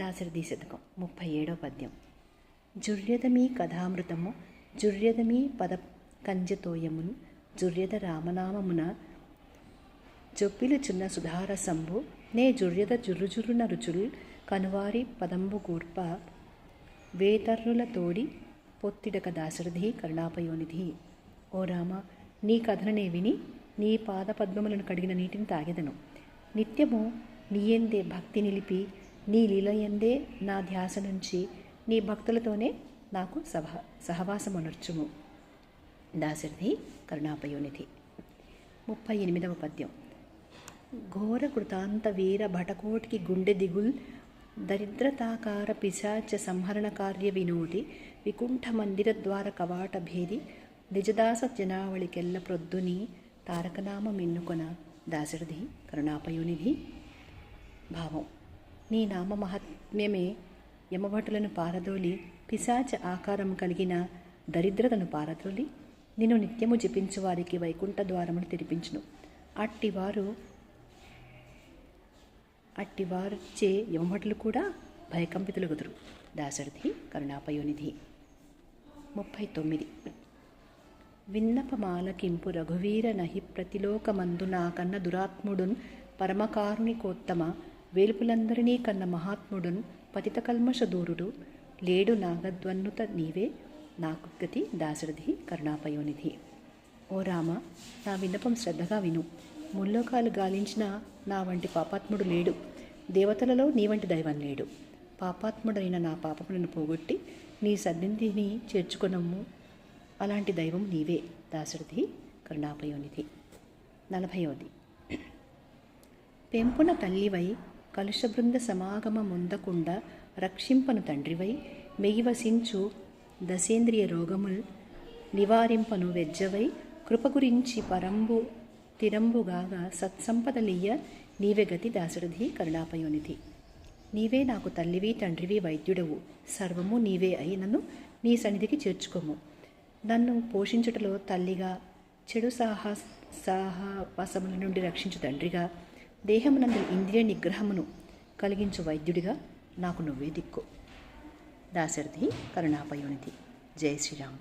దాశరథి శతకం ముప్పై ఏడో పద్యం. జుర్యదమీ కథామృతము జుర్యదమీ పద కంజతోయమును జుర్యద రామనామమున జొప్పిలుచున్న సుధారసంభు నే జుర్యద జురుజురున రుచుల్ కనువారి పదంబు గూర్ప వేతర్రుల తోడి పొత్తిడక దాశరథి కరుణాపయోనిధి. ఓ రామ నీ కథననే విని నీ పాద పద్మములను కడిగిన నీటిని తాగెదను. నిత్యము నీయందే భక్తి నిలిపి నీ లీలయందే నా ధ్యాస నుంచి నీ భక్తులతోనే నాకు సహ సహవాసమునర్చుము. దాశరథి కరుణాపయోనిధి. ముప్పై ఎనిమిదవ పద్యం. ఘోర కృతాంత వీర భటకోటికి గుండె దిగుల్ దరిద్రతాకార పిశాచ సంహరణ కార్య వినోది వికుంఠ మందిర ద్వార కవాట భేది నిజదాస జనావళికెల్ల ప్రొద్దుని తారకనామ ఎన్నుకొన దాశరథి కరుణాపయోనిధి భావం. నీ నామ మహాత్మ్యమే యమభటులను పారదోలి పిశాచ ఆకారం కలిగిన దరిద్రతను పారదోలి నిన్ను నిత్యము జపించు వారికి వైకుంఠ ద్వారమును తెరిపించును. అట్టివారు అట్టివారిచే యమభటులు కూడా భయకంపితులుగుదురు. దాశరథి కరుణాపయోనిధి. ముప్పై తొమ్మిది విన్నపమాలకింపు రఘువీర నహి ప్రతిలోకమందు నాకన్న దురాత్ముడున్ పరమకారుణికోత్తమ వేలుపులందరినీ కన్న మహాత్ముడున్ పతిత దూరుడు లేడు నాగద్వన్నుత నీవే నాకు గతి దాశరథి కరుణాపయోనిధి. ఓ రామ నా విన్నపం శ్రద్ధగా విను. ముల్లోకాలు గాలించిన నా వంటి పాపాత్ముడు లేడు. దేవతలలో నీ వంటి దైవం లేడు. పాపాత్ముడైన నా పాపములను పోగొట్టి నీ సన్నిధిని చేర్చుకునము. అలాంటి దైవం నీవే దాశరథి కరుణాపయోనిధి. నలభయోది పెంపున తల్లివై కలుష బృంద సమాగమ రక్షింపను తండ్రివై మెయివసించు దశేంద్రియ రోగముల్ నివారింపను వెజ్జవై కృప గురించి పరంబు తిరంబుగాగా సత్సంపదలియ్య నీవే గతి దాశరథి కరుణాపయోనిధి. నీవే నాకు తల్లివి తండ్రివి వైద్యుడవు. సర్వము నీవే అయి నన్ను నీ సన్నిధికి చేర్చుకోము. నన్ను పోషించుటలో తల్లిగా చెడు సాహా సాహవాసముల నుండి రక్షించు తండ్రిగా దేహమునందు ఇంద్రియ నిగ్రహమును కలిగించు వైద్యుడిగా నాకు నువ్వే దిక్కు. దాశరథి కరుణాపయోనిధి. జై శ్రీరామ్.